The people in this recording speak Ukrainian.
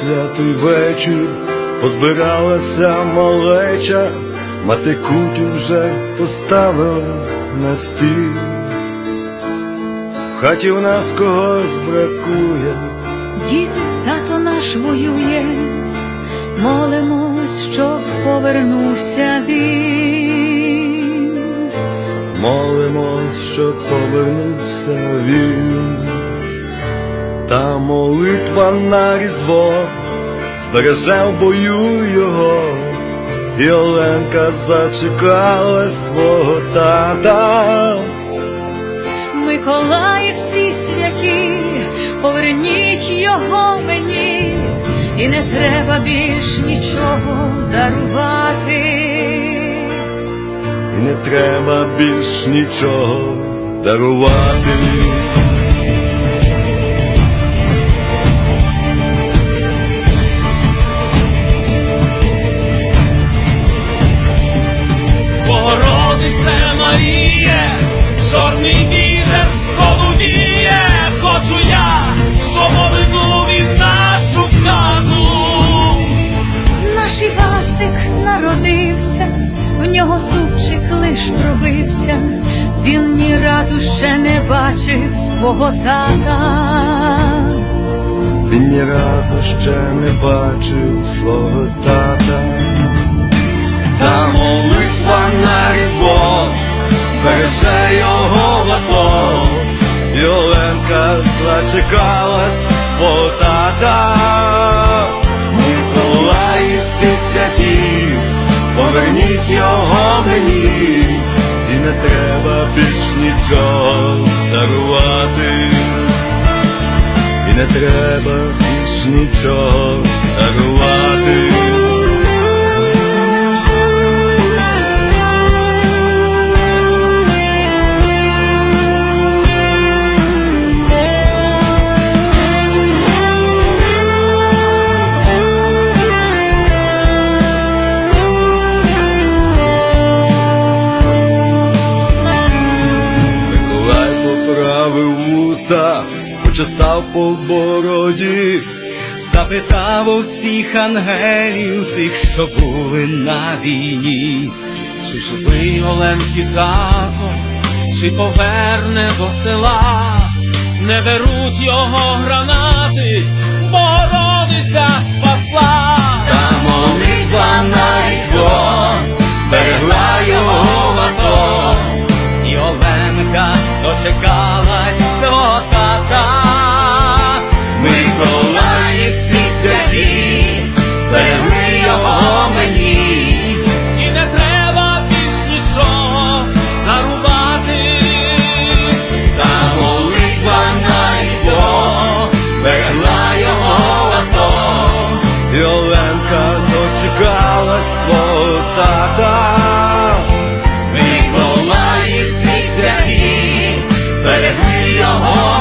Святий вечір позбиралася малеча, мати кутю вже поставила на стіл. В хаті в нас когось бракує, Діти, тато наш воює, молимось, щоб повернувся він. молимось, щоб повернувся він. Та молитва на різдво збереже в бою його, і Оленка зачекала свого тата. Миколаї всі святі, поверніть його мені, і не треба більш нічого дарувати. І не треба більш нічого дарувати. Нього зубчик лиш пробився, він ні разу ще не бачив свого тата. Він ні разу ще не бачив свого тата. Та молитва на різдво збереже його лато, і Оленка зачекала свого тата. Мені, і не треба більш нічого дарувати. І не треба більш нічого почесав по бороді, Запитав у всіх ангелів, тих, що були на війні, Чи живий Оленки тато, чи поверне до села, не беруть його гранати, Богородиця спасла. та молитва на різдво зберегли його